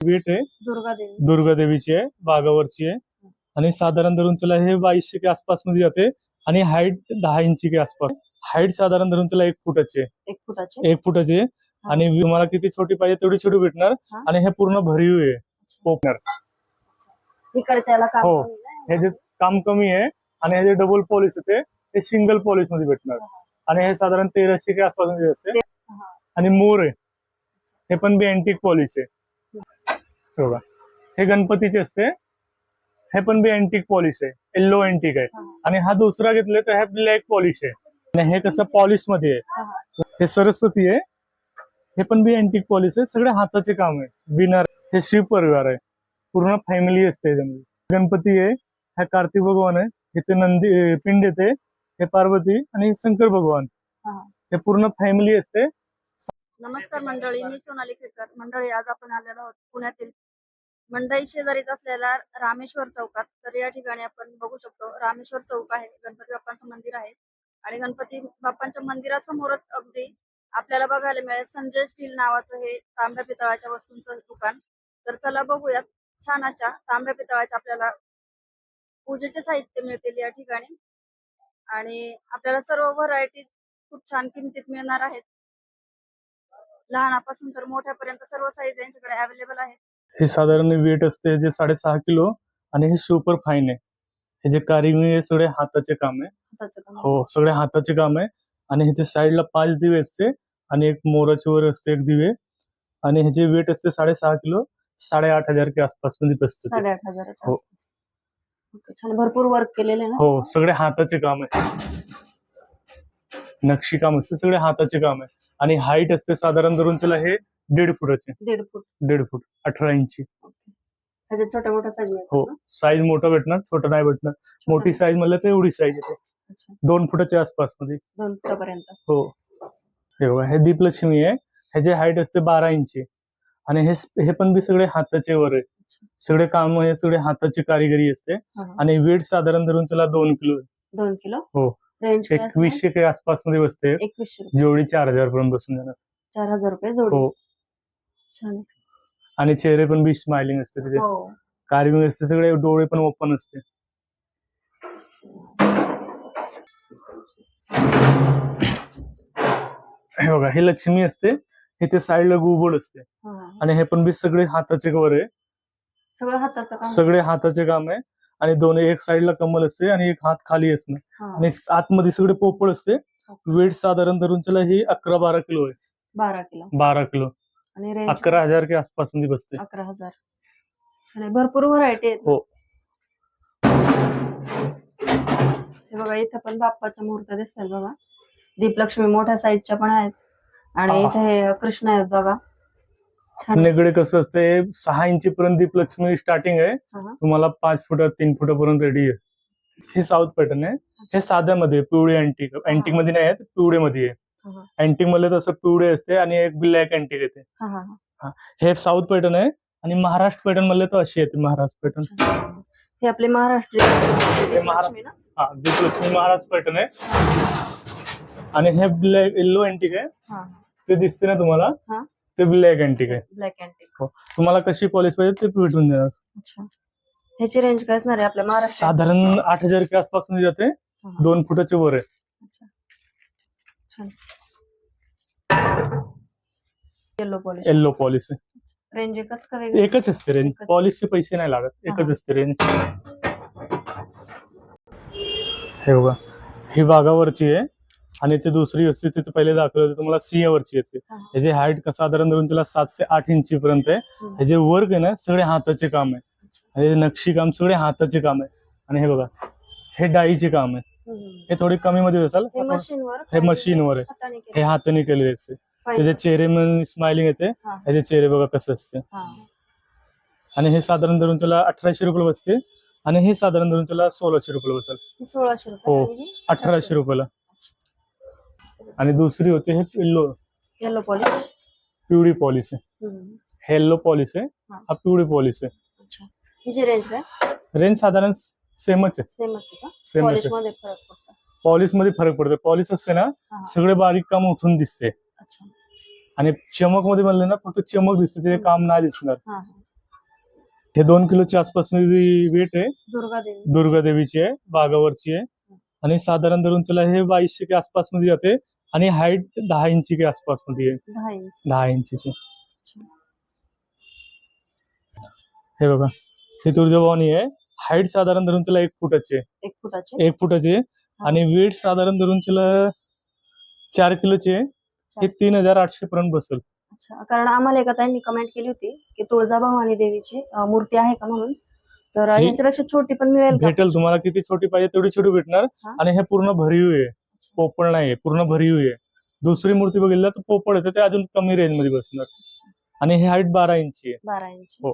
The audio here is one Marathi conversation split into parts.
वेट आहे. दुर्गा देवी. दुर्गा देवीची आहे बागावरची आहे. आणि साधारण धरून चला हे बावीसशे के आसपासमध्ये जाते. आणि हाईट दहा इंची के आसपास. हाईट साधारण धरून चला एक फुटाची आहे. एक फुटाची? एक फुटाची आहे. आणि तुम्हाला किती छोटी पाहिजे तेवढी छोटी भेटणार. आणि हे पूर्ण भरीव आहे. ओपनर. हो. हे जे काम कमी आहे आणि हे जे डबल पॉलिश होते ते सिंगल पॉलिशमध्ये भेटणार. आणि हे साधारण तेराशे के आसपासमध्ये जाते. आणि मोर आहे. हे पण बी अँटिक पॉलिश आहे. बघा हे गणपतीचे असते. हे पण बी अँटिक पॉलिश आहे. येल्लो अँटिक आहे. आणि हा दुसरा घेतला तर हा ब्लॅक पॉलिश आहे. आणि हे कसं पॉलिशमध्ये आहे. हा, सरस्वती आहे. हे पण बी अँटिक पॉलिश आहे. सगळे हाताचे काम आहे. बिनार हे शिव परिवार आहे. पूर्ण फॅमिली असते गणपती आहे. हा कार्तिक भगवान आहे. इथे नंदी पिंड येते. हे पार्वती आणि शंकर भगवान. हा. हे पूर्ण फॅमिली असते. नमस्कार मंडळी. मी सोनाली खेडकर. मंडळी आज आपण आलेलो आहोत पुण्यातील मंडई शेजारीच असलेल्या रामेश्वर चौकात तर या ठिकाणी आपण बघू शकतो रामेश्वर चौक आहे गणपती बाप्पांचं मंदिर आहे. आणि गणपती बाप्पांच्या मंदिरासमोरच अगदी आपल्याला बघायला मिळेल संजय स्टील नावाचं हे तांब्या पितळाच्या वस्तूंचं दुकान. तर चला बघूयात छान अशा तांब्या पितळाच्या आपल्याला पूजेचे साहित्य मिळतील या ठिकाणी. आणि आपल्याला सर्व व्हरायटी खूप छान किमतीत मिळणार आहेत. लहानापासून तर मोठ्यापर्यंत सर्व साईज यांच्याकडे अवेलेबल आहेत. हे साधारण वेट असते जे साडेसहा किलो आणि हे सुपर फाईन आहे. हे जे कारिंग हे सगळे हाताचे काम आहे. हो सगळे हाताचे काम आहे. आणि ह्याच्या साईडला पाच दिवे असते आणि एक मोराचे वर असते एक दिवे. आणि ह्याचे वेट असते साडेसहा किलो साडेआठ हजार के आसपासमध्ये बसते ते. साडेआठ हजाराच्या हो. छान भरपूर वर्क केलेले ना हो सगळे हाताचे काम आहे. नक्षी काम असते सगळे हाताचे काम आहे. आणि हाईट असते साधारण धरून त्याला हे दीड फुटाचे. दीड फूट. दीड फूट. अठरा इंची. त्याच्यात छोट्या मोठ्या साईज हो. साईज मोठा भेटणार छोटा नाही भेटणार. मोठी साईज म्हणलं तर एवढी साईज येते. दोन फुटाच्या आसपासमध्ये दोन फुटापर्यंत. हो. हे बघा हे दीपलक्ष्मी आहे. ह्याची हाईट असते बारा इंची. आणि हे स- हे पण बी सगळे हाताचे वर आहे. सगळे काम हे सगळे हाताची कारिगिरी असते. हा. आणि वेट साधारण धरून त्याला दोन किलो. दोन किलो? हो. रेंज? एकवीसशे के आसपासमध्ये बसते. एकवीसशे रुपये. जेवढी चार हजार पर्यंत बसून जाणार. चार हजार रुपये जोडी. हो. छान. आणि चेहरे पण बी स्माइलिंग असते त्याचे हो. कार्विंग असते सगळे डोळे पण ओपन असते. हे बघा हे लक्ष्मी असते इथे साईडला गुबड असते. हा, हा. आणि हे पण बी सगळे हाताचे कवर आहे. सगळं हाताचं काम. सगळे हाताचे काम आहे. आणि दोन एक साईडला कमल असते आणि एक हात खाली असणं. हा. आणि स- आतमध्ये सगळे पोपळ असते. वेट साधारण धरून चला ही अकरा बारा किलो आहे. बारा किलो. बारा किलो. आणि रेंज अकरा हजार के आसपासमध्ये बसते अकरा हजार. छान आहे. भरपूर व्हरायटी आहेत. हो. हे बघा इथे पण बाप्पाच्या मूर्त्या दिसतात बघा. दीपलक्ष्मी मोठ्या साईजच्या पण आहेत. आणि. इथे हे कृष्ण आहेत बघा. आहे. नेगडे कसं असते सहा इंची पर्यंत दीपलक्ष्मी स्टार्टिंग आहे. तुम्हाला पाच फुटा तीन फुटापर्यंत रेडी आहे. हे साऊथ पॅटर्न आहे. हे साध्यामध्ये पिवळे अँटिक अँटिकमध्ये नाही आहेत पिवळे मध्ये आहे. अँटिकमध्ये तसं पिवळे असते आणि एक ब्लॅक अँटिक येते. हा, हा, हा. हे. साऊथ पॅटर्न आहे आणि महाराष्ट्र पॅटर्न मधले तर अशी येते महाराष्ट्र पॅटर्न. हे आपले हा दीपलक्ष्मी महाराष्ट्र पॅटर्न आहे. आणि हे ब्लॅक येल्लो अँटिक आहे. हा ते दिसते ना तुम्हाला? हा. ते ब्लॅक अँटिक आहे. ब्लॅक अँटिक तुम्हाला कशी पॉलिश पाहिजे ते भेटून देणार. ह्याची रेंज काय असणार आहे आपल्या महाराष्ट्र साधारण आठ हजार के आसपासमध्ये जाते. दोन फुटाचे वर आहे. छान येलो पॉलिश येल्लो पॉलिश आहे. रेंज एकच का वेगळी एकच असते रेंज एकच. पॉलिशचे पैसे नाही लागत. एकच हा. असते रेंज हे बघा. ही बागावरची आहे आणि ते दुसरी असते तिथे पहिले दाखवलं होतं तुम्हाला सिंहवरची येते. हा. ह्याची हाईट साधारण धरून तिला सातशे आठ इंची पर्यंत आहे. हम्म. ह्याचे वर्क आहे ना सगळे हाताचे काम आहे. आणि हे नक्षी काम सगळे हाताचे काम आहे. आणि हे बघा. हे डाईचे काम आहे. हे थोडे कमी मध्ये असाल हे मशीनवर हे आहे. हाताने हे. हाताने केलेले असते. त्याचे चेहरे मध्ये स्माइलिंग येते. ह्याचे चेहरे बघा कसं असते. आणि हे साधारण धरून त्याला अठराशे रुपये बसते. आणि हे साधारण धरून त्याला सोळाशे रुपये बसेल. हे सोळाशे रुपये. हो. अठराशे रुपयाला. आणि दुसरी होती हे पिल्लो. येलो पॉलिश पिवळी पॉलिस आहे. हे येल्लो पॉलिस आहे. हा. पिवळी पॉलिस आहे. रेंज साधारण सेमच आहे. सेमच आहे का? सेमच पॉलिश आहे. मध्ये फरक पडतो. पॉलिशमध्ये फरक पडतो. पॉलिश असते ना हा. सगळे बारीक काम उठून दिसते. अच्छा. आणि चमकमध्ये म्हणलं ना फक्त चमक दिसते ते काम नाही दिसणार. हा हे. दोन किलोच्या आसपास वेट आहे दुर्गा देवी. दुर्गा देवीची आहे बागावरची आहे. आणि साधारण धरून चला हे बावीसशे के आसपासमध्ये जाते आणि हाईट दहा इंची के आसपासमध्ये आहे. दहा इंच. दहा इंचीचे. हे बघा ही तुळजाभवानी आहे. हाईट साधारण धरून त्याला एक फुटाची आहे. एक फुटाची? एक फुटाची आहे. आणि वेट साधारण धरून त्याला चार किलोचे आहे. हे तीन हजार आठशे पर्यंत बसेल. अच्छा. कारण आम्हाला एका ताईंनी कमेंट केली होती की तुळजाभवानी देवीची अं, मूर्ती आहे का म्हणून? तर ही- याच्यापेक्षा छोटी पण मिळेल का? भेटेल तुम्हाला. किती छोटी पाहिजे तेवढी छोटी भेटणार. हा. आणि हे पूर्ण भरीव आहे. पोपळ नाही पूर्ण भरीव आहे. दुसरी मूर्ती बघितलं तर पोपळ येते. ते अजून कमी रेंजमध्ये बसणार. आणि हे हाईट बारा इंची आहे. बारा इंच. हो.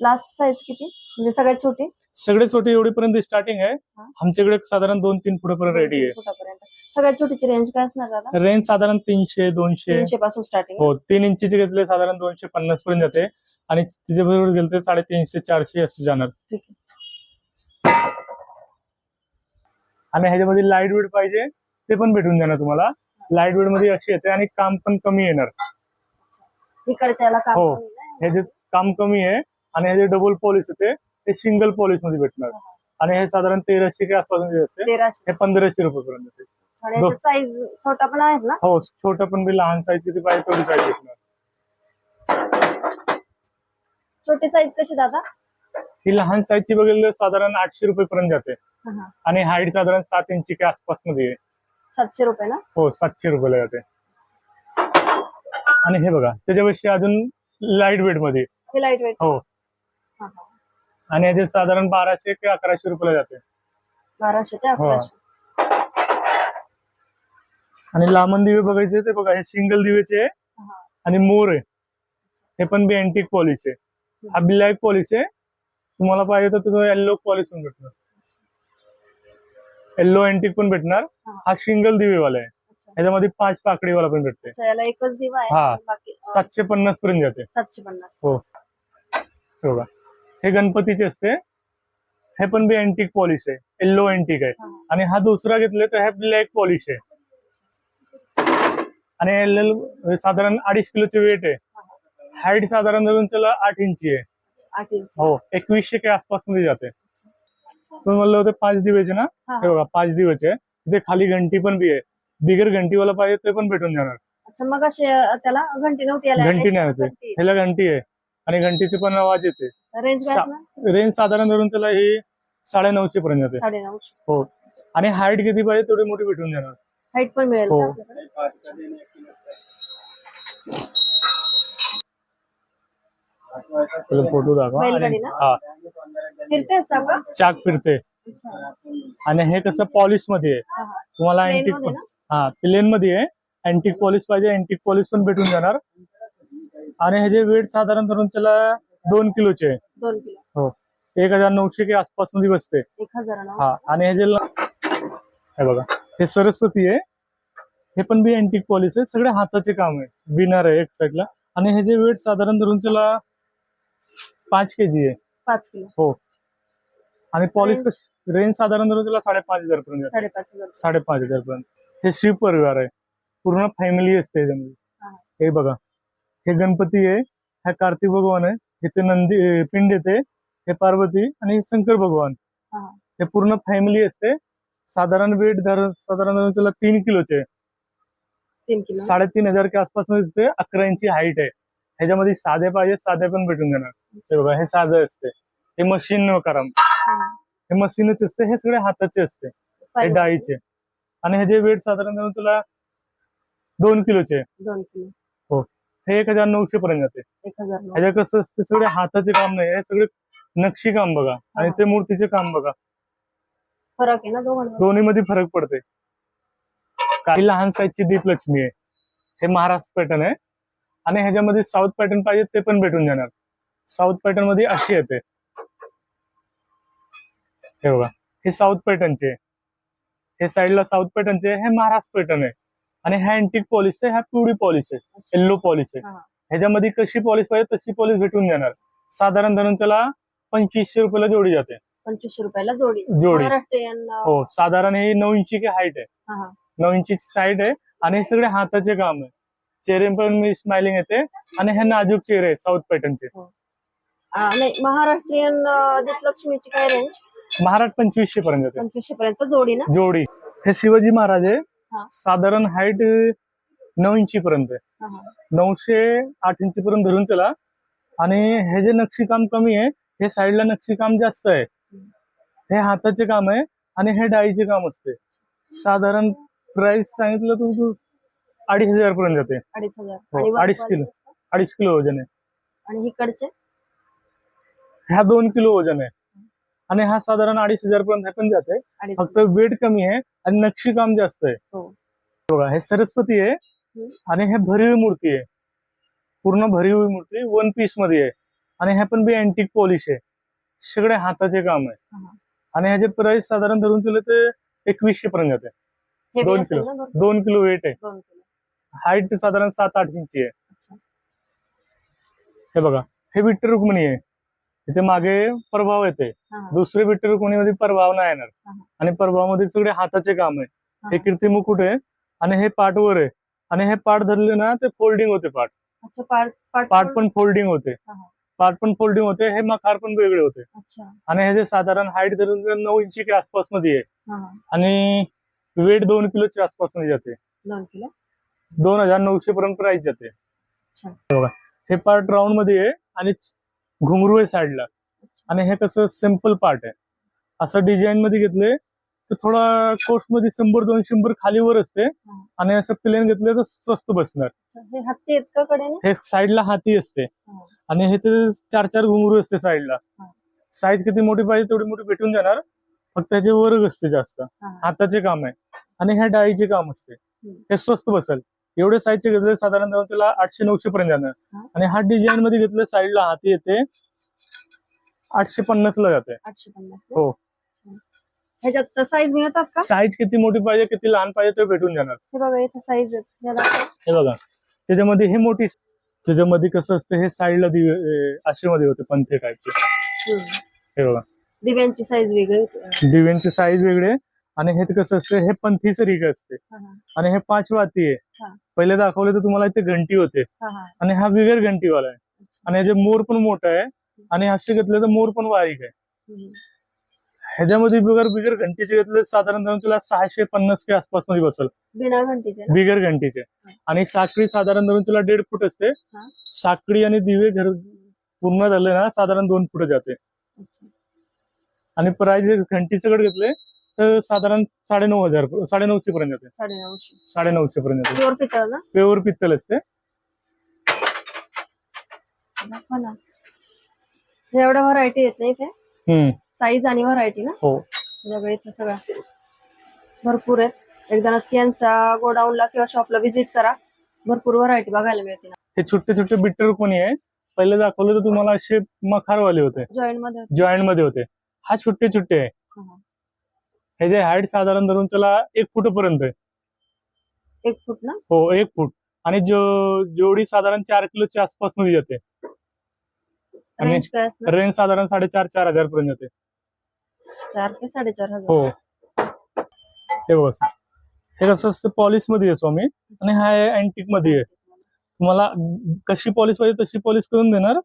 लास्ट साईज किती? म्हणजे सगळ्यात छोटी? सगळे छोटे एवढीपर्यंत स्टार्टिंग आहे. हा. आमच्याकडे साधारण दोन तीन फुटापर्यंत रेडी आहे. फुटापर्यंत सगळ्यात छोटीची रेंज काय असणार दादा? रेंज साधारण तीनशे दोनशे. तीनशे पासून स्टार्टिंग हो तीन इंचीचे घेतले साधारण दोनशे पन्नास पर्यंत जाते. आणि तिच्या बरोबर गेले तर साडेतीनशे चारशे असे जाणार. ठीक आणि ह्याच्यामध्ये लाइट वेट पाहिजे ते पण भेटून जाणार तुम्हाला. लाइट वेटमध्ये अशी येते आणि काम पण कमी येणार. इकडच्या याला काम हो. कमी. ह्याचे काम कमी आहे आणि ह्याचे डबल पॉलिश येते ते सिंगल पॉलिशमध्ये भेटणार. आणि हे साधारण तेराशे के आसपास असते हे पंधराशे रुपये पर्यंत साईज छोटा पण ना? हो छोटं पण बी लहान साईज किती पाहिजे तेवढी साईज भेटणार. छोटी साईज कशी दादा? ही लहान साईजची बघितलं साधारण आठशे रुपये पर्यंत जाते. हा, हा. आणि हाईट साधारण सात इंची के आसपासमध्ये सातशे रुपये ना? हो सातशे रुपयाला जाते. आणि हे बघा त्याच्यापेक्षा अजून लाइट वेटमध्ये. हे लाइट वेट हो. आणि याचे साधारण बाराशे ते अकराशे रुपयाला जाते. बाराशे ते हो. अकराशे. आणि लांबन दिवे बघायचे ते बघा हे सिंगल दिवेचे. आणि मोर आहे. हे पण बी अँटिक पॉलिश आहे. हा ब्लॅक पॉलिश आहे. तुम्हाला पाहिजे तर तुम्हाला येल्लो पॉलिश पण भेटणार. येल्लो अँटिक पण भेटणार. हा. सिंगल दिवेवाला आहे. अच्छा. ह्याच्यामध्ये पाच पाकळीवाला पण भेटते. हा. सातशे पन्नास पर्यंत जाते. सातशे पन्नास. हो. हे बघा. हे गणपतीचे असते. हे पण बी अँटिक पॉलिश आहे. येल्लो अँटिक आहे. आणि हा दुसरा घेतले तर हे ब्लॅक पॉलिश आहे. आणि साधारण अडीच किलोचे वेट आहे. हाईट साधारण धरून त्याला आठ इंची आहे. हो एकवीसशे के आसपासमध्ये जाते. तुम्ही म्हणलं होतं पाच दिवेचे ना? हा. बघा पाच दिवेचे तिथे खाली घंटी पण बी आहे. बिगर घंटीवाला पाहिजे ते पण भेटून जाणार. अच्छा मग त्याला घंटी नव्हती घंटी नाही होते. ह्याला घंटी आहे. आणि घंटीचे पण आवाज येते. रेंज सा- साधारण धरून त्याला ही साडे नऊशे पर्यंत साडे नऊशे हो. आणि हाईट किती पाहिजे तेवढी मोठी भेटून जाणार. हाईट पण मिळेल हो. का? फोटो दाखवा. आणि- बैलगाडी ना? हा. फिरतेच का चाक फिरते. अच्छा. आणि हे कसं पॉलिशमध्ये आहे. हा, हा. तुम्हाला Plain अँटिकमध्ये ना? हा प्लेन मध्ये आहे. अँटिक पॉलिश पाहिजे अँटिक पॉलिश पण भेटून जाणार. आणि ह्याचे वेट साधारण धरून त्याला दोन किलोचे. आहे दोन किलो. हो. एक हजार नऊशे के आसपासमध्ये बसते. एक हजार हा. आणि ह्याचे ल- हे बघा. हे सरस्वती आहे. हे पण बी अँटिक पॉलिश आहे. सगळे हाताचे काम आहे. बिनार आहे एक साईडला आणि ह्याचे वेट साधारण धरून त्याला पाच के जी आहे. पाच किलो. हो. आणि पॉलिश Range? कशी? रेंज साधारण धरून त्याला साडेपाच हजार पर्यंत जाते. साडेपाच हजार साडेपाच हजार पर्यंत. हे शिव परिवार आहे. पूर्ण फॅमिली असते हा. हे बघा. हे गणपती आहे हा कार्तिक भगवान आहे इथे नंदी पिंड येते हे पार्वती आणि हे शंकर भगवान. हा. हे पूर्ण फॅमिली असते. साधारण वेट धर साधारण त्याला तीन किलोचे तीन किलो. साडेतीन हजार के आसपासमध्ये अकरा इंची हाईट आहे. ह्याच्यामध्ये साधे पाहिजे साधे पण भेटून जाणार हे बघा हे साधं असते. हे मशीन करा. हा. हे मशीनच असते हे सगळे हाताचे असते. हे डाळीचे. आणि ह्याचे वेट साधारण तुला दोन किलोचे. दोन किलो. हे एक हजार नऊशे पर्यंत जाते. एक हजार नऊ ह्याच्या कसं असते सगळे हाताचे काम नाही हे सगळे नक्षी काम बघा आणि. ते मूर्तीचे काम बघा. फरक आहे ना दोघांमध्ये? दोन्ही मध्ये फरक पडते काही लहान साईजची दीपलक्ष्मी आहे. हे महाराष्ट्र पॅटर्न आहे. आणि ह्याच्यामध्ये साऊथ पॅटर्न पाहिजे ते पण भेटून जाणार. साऊथ पॅटर्नमध्ये अशी येते. हे बघा. हे साऊथ पॅटर्नचे हे साईडला साऊथ पॅटर्नचे हे महाराष्ट्र पॅटर्न आहे. आणि ह्या अँटिक पॉलिश आहे ह्या पिवळी पॉलिश आहे येल्लो पॉलिश आहे. ह्याच्यामध्ये कशी पॉलिश पाहिजे तशी पॉलिश भेटून जाणार. साधारण धरून त्याला पंचवीसशे रुपयाला जोडी जाते. पंचवीसशे रुपयाला जोडी. जोडी. हो साधारण ही नऊ इंची हाईट आहे. नऊ इंची साईड आहे आणि हे सगळे हाताचे काम आहे. चेहरे पण मी स्माइलिंग येते. आणि हे नाजूक चेहरे आहे साऊथ पॅटर्नचे हो. महाराष्ट्रीयन अं, दीपलक्ष्मीची काय रेंज महाराज पंचवीसशे पर्यंत पंचवीसशे पर्यंत जोडी ना? जोडी. हे शिवाजी महाराज आहे. साधारण हाईट नऊ इंची पर्यंत आहे. नऊशे आठ इंची पर्यंत धरून चला. आणि हे जे नक्षीकाम कमी आहे हे साईडला नक्षीकाम जास्त आहे. हे हाताचे काम आहे आणि हे डाळीचे काम असते. साधारण प्राइस सांगितलं तू तू अडीच हजार पर्यंत जाते. अडीच हो, किलो. अडीच किलो वजन आहे. आणि ह्या दोन किलो वजन आहे. आणि हा साधारण अडीच हजार पर्यंत पण जाते फक्त वेट कमी आहे आणि नक्षीकाम जास्त आहे. हो. बघा हे सरस्वती आहे आणि हे भरीव मूर्ती आहे. पूर्ण भरीव मूर्ती वन पीसमध्ये आहे. आणि हे पण बी अँटिक पॉलिश आहे. सगळे हाताचे काम आहे. हा. आणि ह्याचे प्राइस साधारण धरून चले ते एकवीसशे पर्यंत जाते. दोन किलो. दोन किलो वेट आहे. हाईट साधारण सात आठ इंची आहे. हे बघा हे विठ्ठल रुक्मिणी आहे. इथे मागे प्रभाव येते. दुसरे विठ्ठल रुक्मिणीमध्ये प्रभाव नाही येणार. आणि प्रभावामध्ये सगळे हाताचे काम आहे. हा. कीर्ती मुकुट आहे? आणि हे पाठवर आहे. आणि हे पाठ धरले ना ते फोल्डिंग होते पाठ. पाठ पण फोल्डिंग होते. पाठ पण फोल्डिंग होते हे मखार पण वेगळे होते. आणि हे जे साधारण हाईट धरून नऊ इंची के आसपासमध्ये आहे. आणि वेट दोन किलोच्या आसपासमध्ये जाते. दोन हजार नऊशे पर्यंत प्राइस जाते. बघा हे पार्ट राऊंडमध्ये आहे. आणि घुंगरू आहे साईडला आणि हे कसं सिंपल पार्ट आहे. असं डिझाईन मध्ये घेतले तर थोडा कॉस्टमध्ये शंभर दोन शंभर खाली वर असते. आणि असं प्लेन घेतले तर स्वस्त बसणार. हे साईडला हाती असते. आणि हे ते चार चार घुंगरू असते साईडला. साईज किती मोठी पाहिजे तेवढी मोठी भेटून जाणार. फक्त त्याचे वर्ग असते जास्त. हाताचे काम आहे. आणि ह्या डाळीचे काम असते. हे स्वस्त बसेल. एवढे साईजचे घेतले साधारण जाऊन त्याला आठशे नऊशे पर्यंत जाणार. आणि हा डिझाईन मध्ये घेतले साईडला हाती येते आठशे पन्नास ला जाते. आठशे पन्नास हो. ह्याच्यात साईज मिळतात का? साईज किती मोठी पाहिजे किती लहान पाहिजे ते भेटून जाणार. हे बघा इथे साईज हे बघा. त्याच्यामध्ये हे मोठी त्याच्यामध्ये कसं असतं हे साईडला दिवे अं, असे मध्ये होते पंथे टाईपचे हे बघा. दिव्यांची साईज वेगळी होती. दिव्यांची साईज वेगळे. आणि हे कसं असतं हे पंथीचं रिग असते. आणि हे पाच वाती. आहे पहिले दाखवले तर तुम्हाला इथे घंटी होते. आणि हा बिगर घंटीवाला आहे. आणि ह्याचे मोर पण मोठा आहे आणि असे घेतले तर मोर पण बारीक आहे. ह्याच्यामध्ये बिगर बिगर घंटीचे घेतले साधारण तुला सहाशे पन्नास के आसपासमध्ये बसल? बिगर घंटीचे आणि साखळी साधारण धरून तुला दीड फूट असते. साखळी आणि दिवे घर पूर्ण झाले ना साधारण दोन फूट जाते. आणि प्राइस घंटीचं कडे घेतले साधारण साडेनऊ हजार साडेनऊशे पर्यंत जाते साडेनऊशे. साडेनऊशे पर्यंत जाते प्युअर पितळ ना? पेवर पित्तल असते. दाखवा ना. एवढ्या व्हरायटी येत नाही हम्म. साईज आणि व्हरायटी ना? हो. सगळं इथे सगळं. भरपूर आहेत. एकदा नक्की यांचा गोडाऊनला किंवा शॉपला व्हिजिट करा. भरपूर व्हरायटी बघायला मिळते हे छोटे छोटे बिट्टर रुक्मिणी आहे? पहिले दाखवले तर तुम्हाला असे मखारवाले होते. जॉईंटमध्ये जॉईंटमध्ये होते. हा छोटे छोटे आहे. हा. हे जे हाईट साधारण धरून चला एक फूट पर्यंत आहे. एक फूट ना? हो एक फूट. आणि जो जोडी साधारण चार किलोच्या आसपासमध्ये जाते आणि रेंज काय असणार? रेंज साधारण साडेचार चार हजार पर्यंत जाते चार ते साडेचार हजार. हो. हे बघा sir. हे कसं असतं पॉलिशमध्ये आहे स्वामी आणि हा अँटिकमध्ये आहे. तुम्हाला कशी पॉलिश पाहिजे तशी पॉलिश करून देणार.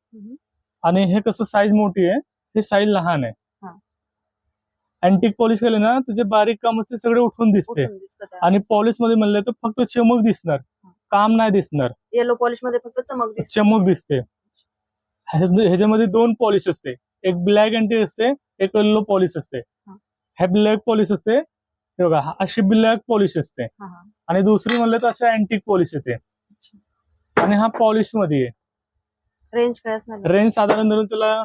आणि हे कसं साईज मोठी आहे हे साईज लहान. आहे. अँटिक पॉलिश केले ना त्याचे बारीक काम असते सगळे उठून दिसते. आणि पॉलिशमध्ये म्हणलं तर फक्त चमक दिसणार. काम नाही दिसणार. येलो पॉलिशमध्ये फक्त चमक दिसते. चमक दिसते. ह्याच्या- ह्याच्यामध्ये दोन पॉलिश असते. एक ब्लॅक अँटी असते एक येल्लो पॉलिश असते. हा. ब्लॅक पॉलिश असते. बघा अशी ब्लॅक पॉलिश असते. आणि दुसरी म्हणलं तर अशा अँटिक पॉलिश येते. आणि हा पॉलिशमध्ये रेंज काय असणार? रेंज साधारण धरून त्याला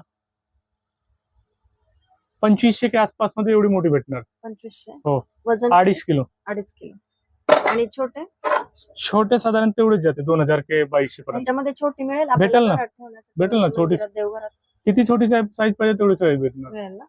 पंचवीसशे के आसपासमध्ये एवढी मोठी भेटणार. पंचवीसशे. हो. वजन अडीच किलो. अडीच किलो. आणि छोटे? छोटे साधारण तेवढेच जाते दोन हजार के बाईसशे पर्यंत. त्याच्यामध्ये छोटी मिळेल भेटेल ना. घरात ठेवण्यासाठी. भेटेल ना, छोटी. देवघरात किती छोटी साईज पाहिजे तेवढी साईज भेटणार. मिळेल ना?